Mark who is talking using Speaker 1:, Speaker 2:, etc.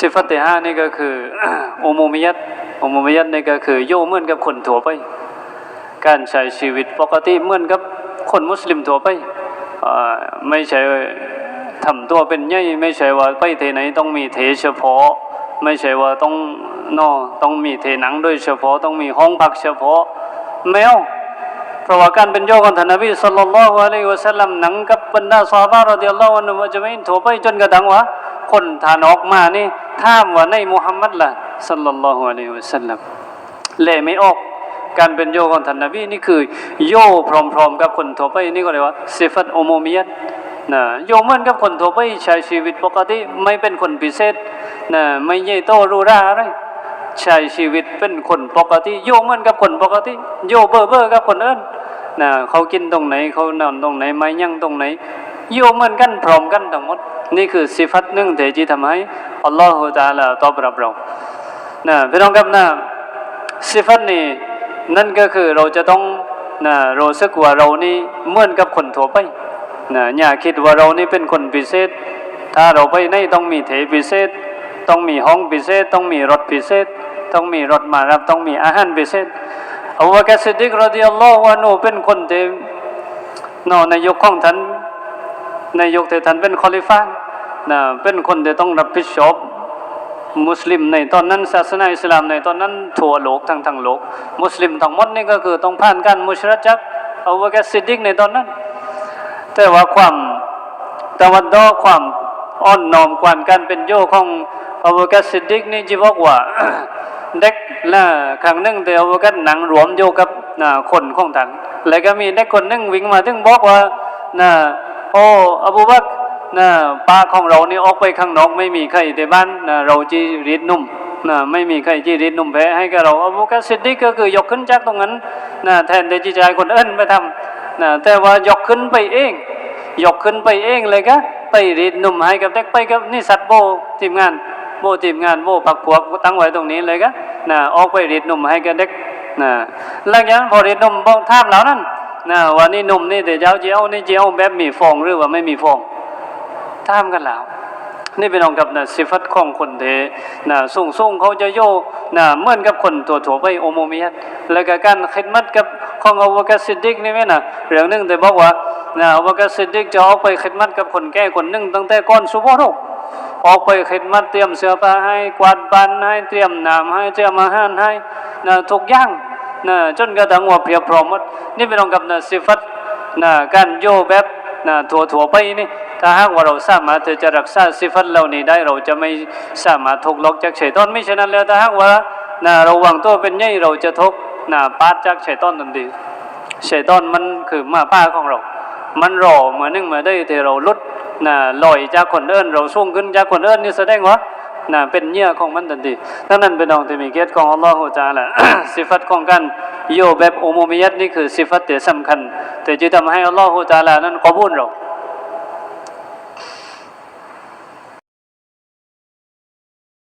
Speaker 1: สิฟัตห้านี่ก็คืออุโมมิยัตอุโมมิยัตนี่ก็คือโยเหมือนกับคนทั่วไป การใช้ชีวิตปกติเหมือนกับคนมุสลิมทั่วไปไม่ใช่ทำตัวเป็นใหญ่ไม่ใช่ว่าไปเทไหนต้องมีเทเฉพาะ ไม่ใช่ว่าต้องนอต้องมีเทหนังโดยเฉพาะต้องมีห้องพักเฉพาะไม่เอาเพราะว่าการเป็นโยกของท่านนบีสัลลัลลอฮุอะลัยวะสัลลัมหนังกับบรรดาซอฮาบะรอฎิยัลลอฮุอันฮุมวะจะไม่ทั่วไปจนกระทั่งว่า คนทานออกมานี่ถามว่าในมุฮัมมัดล่ะสัลลัลลอฮุอะลัยฮิวะสัลลัมเละไม่ออกการเป็นโยของท่านนบีนี่คือ โยพร้อมๆ กับคนทั่วไปนี่ก็เรียกว่าสิฟัตโอโมมิยัตนะโยเหมือนกับคนทั่วไปใช้ชีวิตปกติไม่เป็นคนพิเศษนะไม่ใหญ่โตรูราอะไรใช้ชีวิตเป็นคนปกติ โยเหมือนกับคนปกติ โยเบอร์เบอร์กับคนอื่นนะเขากินตรงไหนเขานอนตรงไหนไม่ยั่งตรงไหน โยเหมือนกันพร้อมกันทั้งหมด นี่คือสิฟัตหนึ่งที่จะทำให้อัลลอฮฺตาลาตอบรับเรานะพี่น้องครับนะสิฟัตนี้นั่นก็คือเราจะต้องนะรู้สึกว่าเรานี่เหมือนกับคนทั่วไปนะอย่าคิดว่าเรานี่เป็นคนพิเศษ ถ้าเราไปไหนต้องมีเถพิเศษ ต้องมีห้องพิเศษ ต้องมีรถพิเศษ ต้องมีรถมารับ ต้องมีอาหารพิเศษอบูบากรสิดดิกรดิยัลลอฮุอันฮุเป็นคนที่เนอในยุคของท่าน ในยุคที่ท่านเป็นคอลิฟานะเป็นคนที่ต้องรับผิดชอบมุสลิมในตอนนั้นศาสนาอิสลามในตอนนั้นทั่วโลกทั้งทั้งโลก มุสลิมทั้งหมดนี่ก็คือต้องผ่านการมุชรัจักเอาวะกสิดดิกในตอนนั้น แต่ว่าความตะวันดอความอ่อนน้อมกวนการเป็นโยของอวกัสสิดดิกนี่จีบอกว่าเด็กละครั้งหนึ่งแต่อวกัสหนังรวมโยกับนะคนของท่านแล้วก็มีเด็กคนหนึ่งวิ่งมาถึงบอกว่านะ โอ้อบูบักนะป้าของเรานี่ออกไปข้างนอกไม่มีใครในบ้านนะเราจีรีดนุ่มนะไม่มีใครจีรีดนุ่มแพ้ให้กับเราอบูบักรสิดดิก็คือยกขึ้นจากตรงนั้นนะแทนที่จะให้คนอื่นไปทำนะแต่ว่ายกขึ้นไปเองยกขึ้นไปเองเลยก็ไปรีดนุ่มให้กับเด็กไปกับนี่สัตว์โบทีมงานโบทีมงานโบปักพวกตั้งไว้ตรงนี้เลยก็นะออกไปรีดนุ่มให้กับเด็กนะหลังจากนั้นพอรีดนุ่มบอกท่ามเหล่านั้น นะวันนี้นุ่มนี่เดี๋ยวเจ้าเจ้านี่เจ้าแบบมีฟองหรือว่าไม่มีฟองตามกันแล้วนี่เป็นองกับนะสิฟัตของคนเทนะส่งส่งเขาจะโยนะเหมือนกับคนตัวถั่วไปโอโมมิยัตแล้วก็การคิดมัดกับของอวกาศสิดดิกนี่ไหมนะเรื่องหนึงแต่บอกว่านะอวกาศสิดดิกจะออกไปคิดมัดกับคนแก่คนหนึ่งตั้งแต่ก่อนสุโภโรออกไปคิดมัดเตรียมเสื้อผ้าให้กวาดบ้านให้เตรียมน้ำให้เตรียมอาหารให้นะทุกอย่าง นะจนกระทั่งว่าเพียบพร้อมหมดนี่เป็นองกับนะสิฟัตนะการโยแบบนะถั่วถั่วไปนี่ถ้าหากว่าเราสามารถจะรักษาสิฟัตเหล่านี้ได้เราจะไม่สามารถถูกล็อกจากชัยตอนไม่ฉะนั้นแล้วถ้าหากว่านะเราวางตัวเป็นใหญ่เราจะทุกนะปาดจากชัยตอนทันทีชัยตอนมันคือมาป้าของเรา มันรอเหมือนนึงมาได้แต่เราลดนะลอยจากคนเอินเราสูงขึ้นจากคนเอินนี่แสดงว่า นะเป็นเหยื่อของมันทันทีดังนั้นเป็นองที่มีเกียรติของอัลลอฮฺจาละสิฟัตของกันโยแบบอุโมมิยัตนี่คือสิฟัตที่สำคัญ แต่จะทำให้อัลลอฮฺจาละนั้นขอบุญเรา